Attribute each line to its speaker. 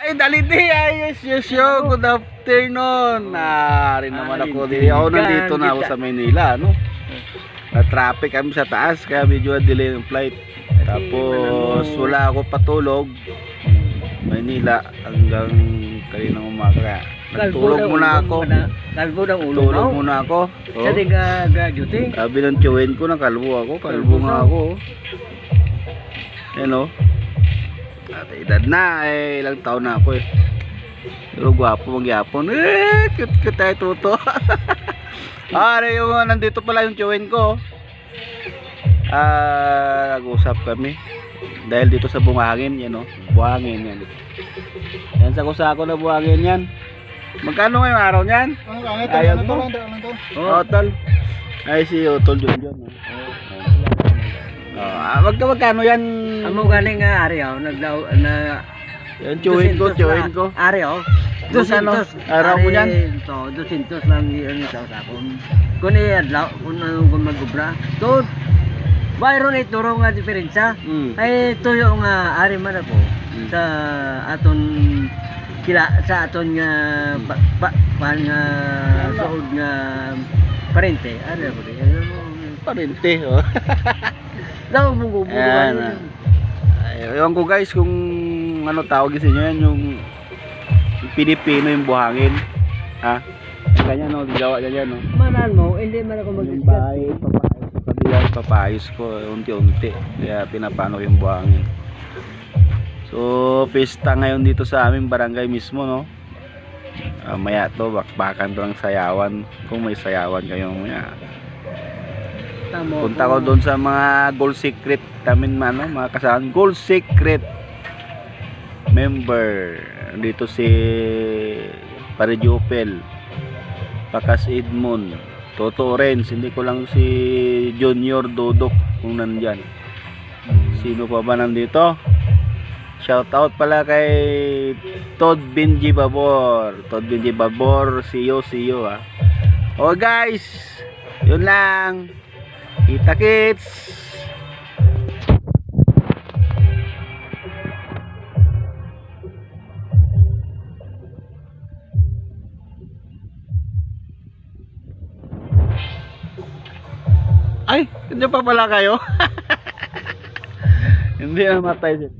Speaker 1: Ay, daliti ay, yes, yes, yo. Good afternoon. Nari naman ako. Di ako nandito na ako sa Maynila, no? Na traffic kami sa taas, kaya medyo delay ng flight. Tapos, wala ako patulog. Maynila hanggang kaninang umaga. Nagtulog muna ako.
Speaker 2: Kalbo ng ulo
Speaker 1: Tulog muna ako.
Speaker 2: Sa
Speaker 1: Oh.
Speaker 2: di ka ga duty.
Speaker 1: Sabi ng tiyuhin ko na kalbo ako, kalbo nga ako. oh. Yan o. Edad na, eh, ilang taon na ako eh. Pero gwapo magyapon. Eh, cute cute tayo tuto. ah, yung nandito pala yung tiyuhin ko. Ah, nag-usap kami. Dahil dito sa buhangin, yan o. Buhangin yan. Yan sa kusako na buhangin yan. Magkano ngayong araw niyan? Ayaw mo?
Speaker 2: Oh,
Speaker 1: Otol. Ay, si Otol yun yun. Oh, ah, wag ka magkano yan?
Speaker 2: amo galing nga ari oh, nagdaw na
Speaker 1: Yan, tiyuhin ko, tiyuhin ko.
Speaker 2: Ari oh.
Speaker 1: Magkano? Araw mo yan?
Speaker 2: To, 200 lang yun sa sakon. Kung i-adlaw, kung ano kung mag-ubra. To, bayron ituro nga diferensya.
Speaker 1: Mm.
Speaker 2: Ay tuyo nga ari man ako
Speaker 1: Mm.
Speaker 2: sa aton kila sa aton nga pa, pa, pa nga suod nga parente ako di
Speaker 1: Parente, oh.
Speaker 2: daw mo gubo
Speaker 1: Ayan, ah. Ay, ewan ko guys kung ano tawag sa inyo yan, yung Pilipino yung buhangin. Ha? Yung ganyan, no? Gawa niya no?
Speaker 2: manan mo hindi man ako mag-discuss
Speaker 1: bahay, papayos papayos ko unti-unti. Kaya pinapano yung buhangin. So, pista ngayon dito sa aming barangay mismo, no? Ah, maya to, bakbakan to ng sayawan. Kung may sayawan kayo maya.
Speaker 2: Tamo
Speaker 1: Punta ko doon sa mga gold secret namin ano, mga kasama gold secret member. Dito si Parijopel Pakas Edmond. Toto Renz hindi ko lang si Junior Dodok kung nandyan. Sino pa ba nandito? Shout out pala kay Todd Benji Babor. Todd Benji Babor see you see you ah oh guys! Yun lang Kita kits. Ay, hindi pa pala kayo. hindi na matay.